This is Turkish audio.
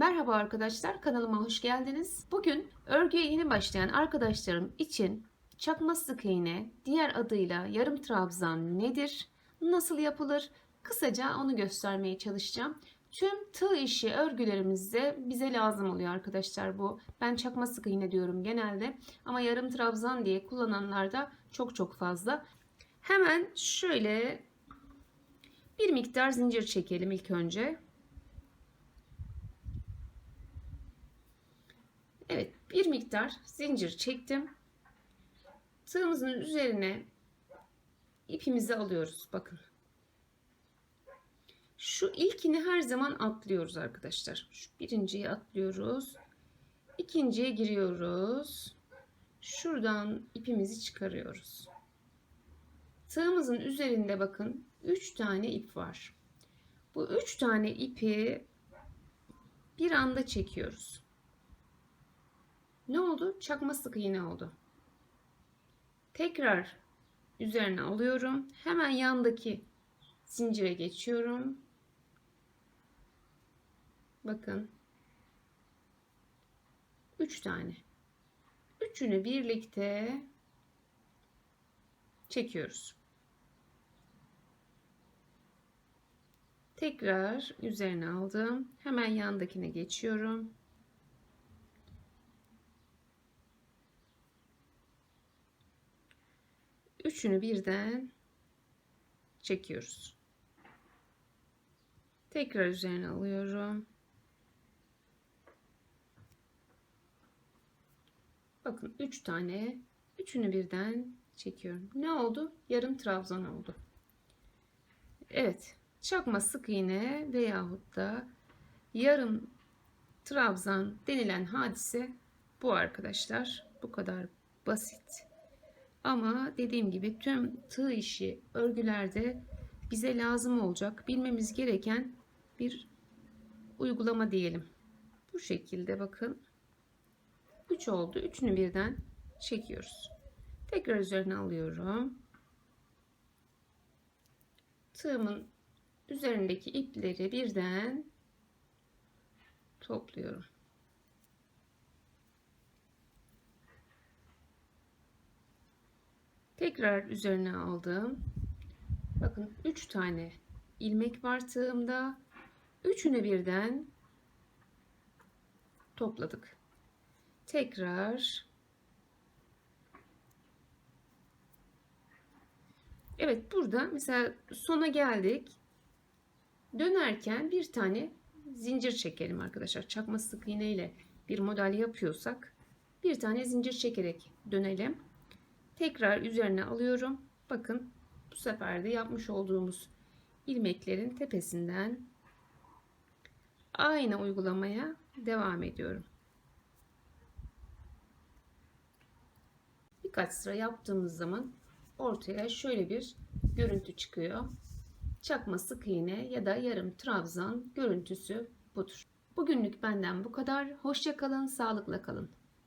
Merhaba arkadaşlar, kanalıma hoş geldiniz. Bugün örgüye yeni başlayan arkadaşlarım için çakma sık iğne, diğer adıyla yarım trabzan nedir, nasıl yapılır, kısaca onu göstermeye çalışacağım. Tüm tığ işi örgülerimizde bize lazım oluyor arkadaşlar bu. Ben çakma sık iğne diyorum genelde ama yarım trabzan diye kullananlar da çok çok fazla. Hemen şöyle bir miktar zincir çekelim ilk önce. Evet bir miktar zincir çektim. Tığımızın üzerine ipimizi alıyoruz. Bakın. Şu ilkini her zaman atlıyoruz arkadaşlar. Şu birinciyi atlıyoruz. İkinciye giriyoruz. Şuradan ipimizi çıkarıyoruz. Tığımızın üzerinde bakın 3 tane ip var. Bu 3 tane ipi bir anda çekiyoruz. Ne oldu? Çakma sık iğne oldu. Tekrar üzerine alıyorum. Hemen yandaki zincire geçiyorum. Bakın. 3 tane. Üçünü birlikte çekiyoruz. Tekrar üzerine aldım. Hemen yandakine geçiyorum. Üçünü birden çekiyoruz. Tekrar üzerine alıyorum. Bakın 3 tane. Üçünü birden çekiyorum. Ne oldu? Yarım trabzan oldu. Evet. Çakma sık iğne veyahut da yarım trabzan denilen hadise bu arkadaşlar. Bu kadar basit. Ama dediğim gibi tüm tığ işi örgülerde bize lazım olacak bilmemiz gereken bir uygulama diyelim. Bu şekilde bakın. 3 oldu. Üçünü birden çekiyoruz. Tekrar üzerine alıyorum. Tığımın üzerindeki ipleri birden topluyorum. Tekrar üzerine aldım. Bakın 3 tane ilmek var tığımda. Üçünü birden topladık. Tekrar Evet burada mesela sona geldik. Dönerken bir tane zincir çekelim arkadaşlar. Çakma sık iğne ile bir model yapıyorsak bir tane zincir çekerek dönelim. Tekrar üzerine alıyorum. Bakın bu sefer de yapmış olduğumuz ilmeklerin tepesinden aynı uygulamaya devam ediyorum. Birkaç sıra yaptığımız zaman ortaya şöyle bir görüntü çıkıyor. Çakma sık iğne ya da yarım trabzan görüntüsü budur. Bugünlük benden bu kadar. Hoşça kalın, sağlıkla kalın.